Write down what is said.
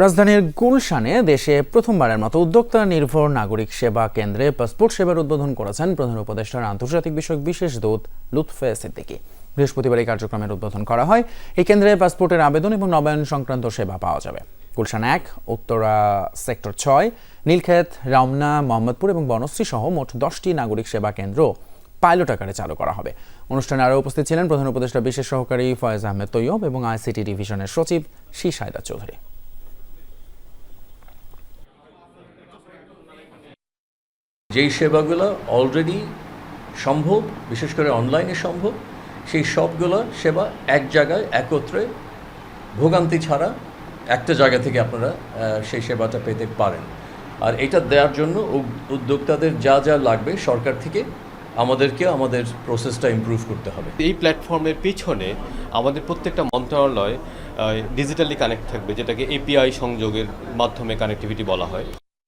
রাজধানীর গুলশানে দেশে প্রথমবারের মতো উদ্যোক্তা নির্ভর নাগরিক সেবা কেন্দ্রে পাসপোর্ট সেবার উদ্বোধন করেছেন প্রধান উপদেষ্টার আন্তর্জাতিক বিষয়ক বিশেষ দূত লুৎফে সিদ্দিকী। বৃহস্পতিবার এই কার্যক্রমের উদ্বোধন করা হয়। এই কেন্দ্রে পাসপোর্টের আবেদন এবং নবায়ন সংক্রান্ত সেবা পাওয়া যাবে। গুলশান এক, উত্তরা সেক্টর ছয়, নীলক্ষেত, রামনা, মোহাম্মদপুর এবং বনশ্রী সহ মোট দশটি নাগরিক সেবা কেন্দ্র পাইলট আকারে চালু করা হবে। অনুষ্ঠানে আরও উপস্থিত ছিলেন প্রধান উপদেষ্টা বিশেষ সহকারী ফয়েজ আহমেদ তৈয়ব এবং আইসিটি ডিভিশনের সচিব শি সায়দা চৌধুরী। যেই সেবাগুলো অলরেডি সম্ভব, বিশেষ করে অনলাইনে সম্ভব, সেই সবগুলো সেবা এক জায়গায় একত্রে ভোগান্তি ছাড়া একটা জায়গা থেকে আপনারা সেই সেবাটা পেতে পারেন। আর এটা দেওয়ার জন্য উদ- উদ্যোক্তাদের যা যা লাগবে সরকার থেকে আমাদেরকে আমাদের প্রসেসটা ইমপ্রুভ করতে হবে। এই প্ল্যাটফর্মের পিছনে আমাদের প্রত্যেকটা মন্ত্রণালয় ডিজিটালি কানেক্ট থাকবে, যেটাকে এপিআই সংযোগের মাধ্যমে কানেক্টিভিটি বলা হয়।